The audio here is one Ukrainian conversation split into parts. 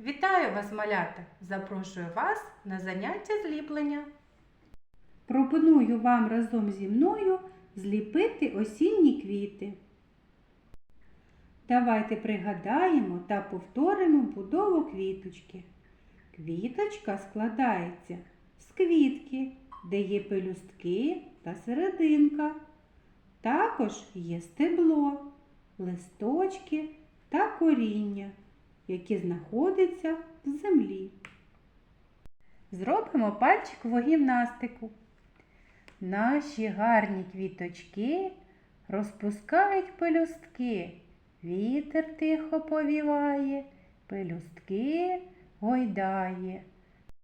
Вітаю вас, малята! Запрошую вас на заняття зліплення. Пропоную вам разом зі мною зліпити осінні квіти. Давайте пригадаємо та повторимо будову квіточки. Квіточка складається з квітки, де є пелюстки та серединка. Також є стебло, листочки та коріння, які знаходяться в землі. Зробимо пальчикову гімнастику. Наші гарні квіточки розпускають пелюстки. Вітер тихо повіває, пелюстки гойдає.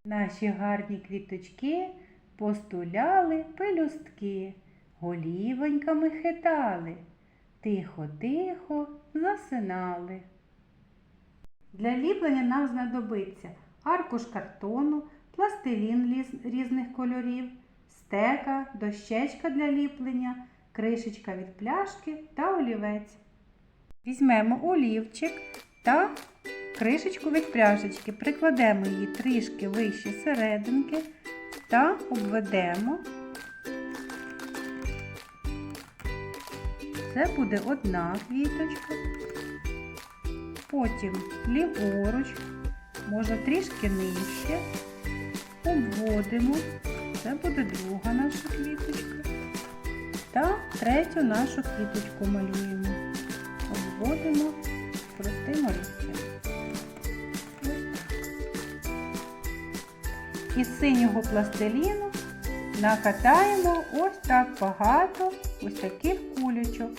Наші гарні квіточки постуляли пелюстки, голівоньками хитали, тихо-тихо засинали. Для ліплення нам знадобиться аркуш картону, пластилін різних кольорів, стека, дощечка для ліплення, кришечка від пляшки та олівець. Візьмемо олівчик та кришечку від пляшечки, прикладемо її трішки вище серединки та обведемо. Це буде одна квіточка. Потім ліворуч, можна трішки нижче, обводимо. Це буде друга наша квіточка. Та третю нашу квіточку малюємо. Обводимо простим так. Із синього пластиліну накатаємо ось так багато ось таких кулючок.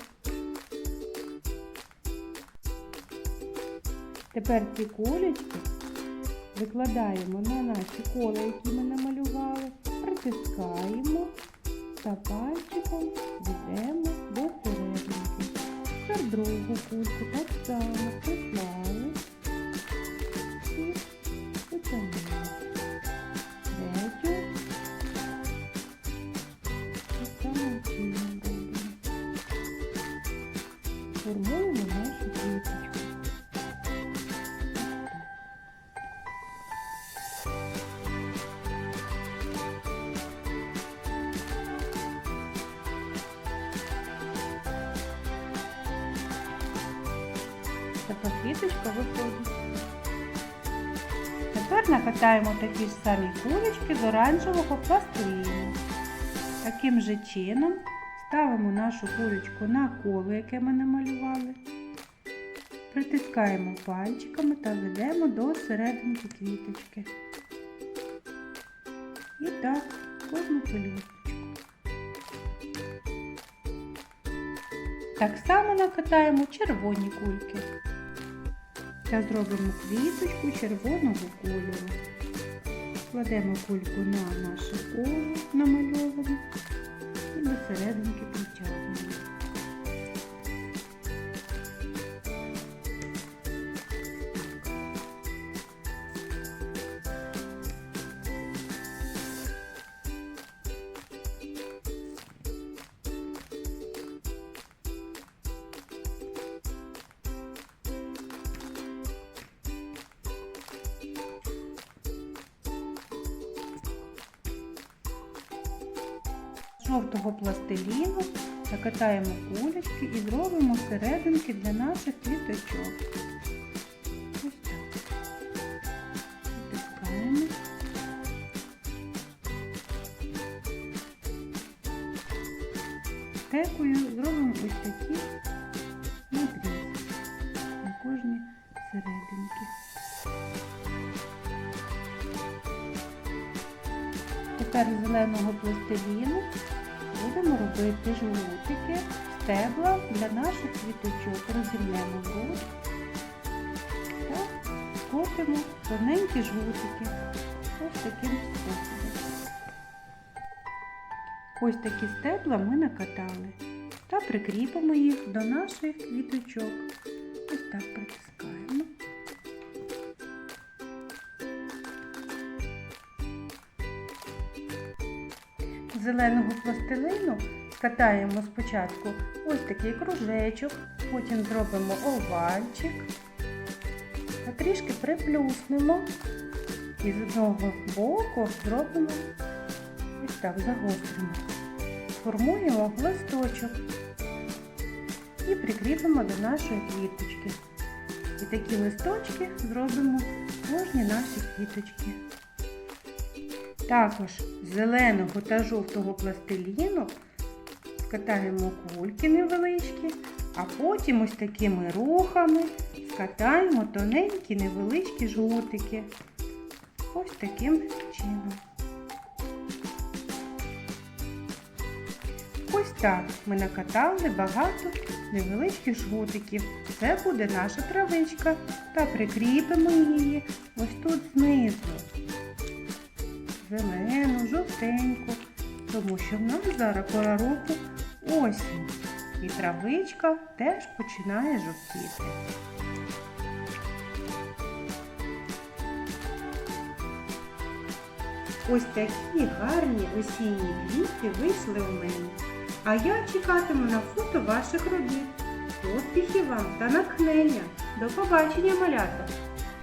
Тепер ці кулечки викладаємо на наші кола, які ми намалювали, притискаємо та пальчиком йдемо до серединки. Тепер другу кульку так само Така квіточка виходить. Тепер накатаємо такі ж самі кулечки з оранжевого пластиліну. Таким же чином ставимо нашу кулечку на коло, яке ми намалювали. Притискаємо пальчиками та ведемо до серединки квіточки. І так кожну пелюсточку. Так само накатаємо червоні кульки. Та зробимо квіточку червоного кольору. Кладемо кульку на наше коло намальоване і до серединки притягуємо. Жовтого пластиліну накатаємо кулечки і зробимо серединки для наших квіточок. Ось так. Натискаємо. Стекою зробимо ось такі надрізи на кожній серединки. Тепер зеленого пластиліну будемо робити жгутики, стебла для наших квіточок. Розімнемо бруд та скотимо тоненькі жгутики. Ось таким способом. Ось такі стебла ми накатали та прикріпимо їх до наших квіточок. Ось так притискаємо. Зеленого пластилину скатаємо спочатку ось такий кружечок, потім зробимо овальчик та трішки приплюснемо. І з одного боку зробимо ось так загостримо. Формуємо листочок і прикріпимо до нашої квіточки. І такі листочки зробимо кожні наші квіточки. Також з зеленого та жовтого пластиліну скатаємо кульки невеличкі, а потім ось такими рухами скатаємо тоненькі невеличкі жгутики. Ось таким чином. Ось так ми накатали багато невеличких жгутиків. Це буде наша травичка. Та прикріпимо її ось тут знизу. Зелену, жовтеньку, тому що в нас зараз пора року осінь. І травичка теж починає жовтіти. Ось такі гарні осінні квіти вийшли у мене. А я чекатиму на фото ваших робіт. Успіхів вам та натхнення. До побачення, малята!